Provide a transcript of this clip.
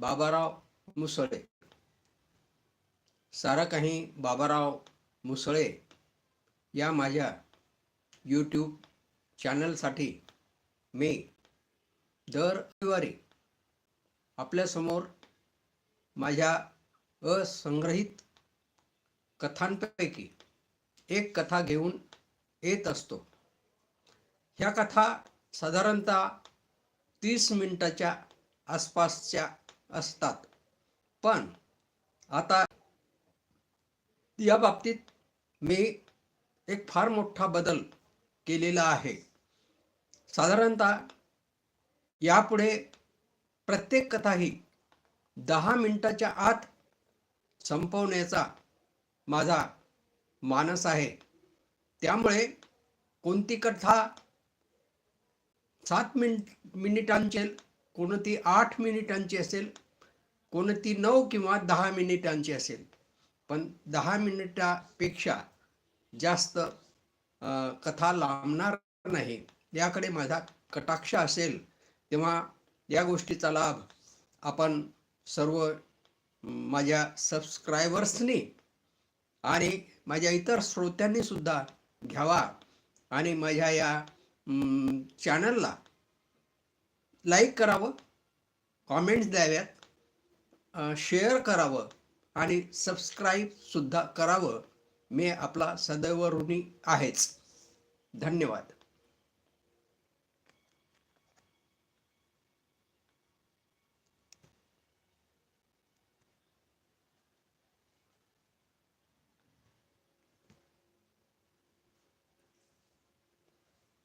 बाबाराव मुसळे. सारं काही बाबाराव मुसळे या माझ्या यूट्यूब चॅनलसाठी मी दर रविवारी आपल्यासमोर माझ्या असंग्रहित कथांपैकी एक कथा घेऊन येत असतो. ह्या कथा साधारणतः तीस मिनिटाच्या आसपासच्या असतात. पण आता या बाबतीत मी एक फार मोठा बदल केलेला आहे. साधारणतः यापुढे प्रत्येक कथा ही दहा मिनिटाच्या आत संपवण्याचा माझा मानस आहे. त्यामुळे कोणती कथा सात मिन मिनिटांची कोणती आठ मिनिटांची असेल कोणती नऊ किंवा दहा मिनिटांची असेल. पण दहा मिनिटापेक्षा जास्त कथा लांबणार नाही. याकडे माझा कटाक्ष असेल तेव्हा या गोष्टीचा लाभ आपण सर्व माझ्या सबस्क्रायबर्सनी आणि माझ्या इतर श्रोत्यांनी सुद्धा घ्यावा आणि माझ्या या चॅनलला लाईक करावं कॉमेंट्स द्याव्यात. शेअर करावं आणि सबस्क्राईबसुद्धा करावं. मी आपला सदैव ऋणी आहेच. धन्यवाद.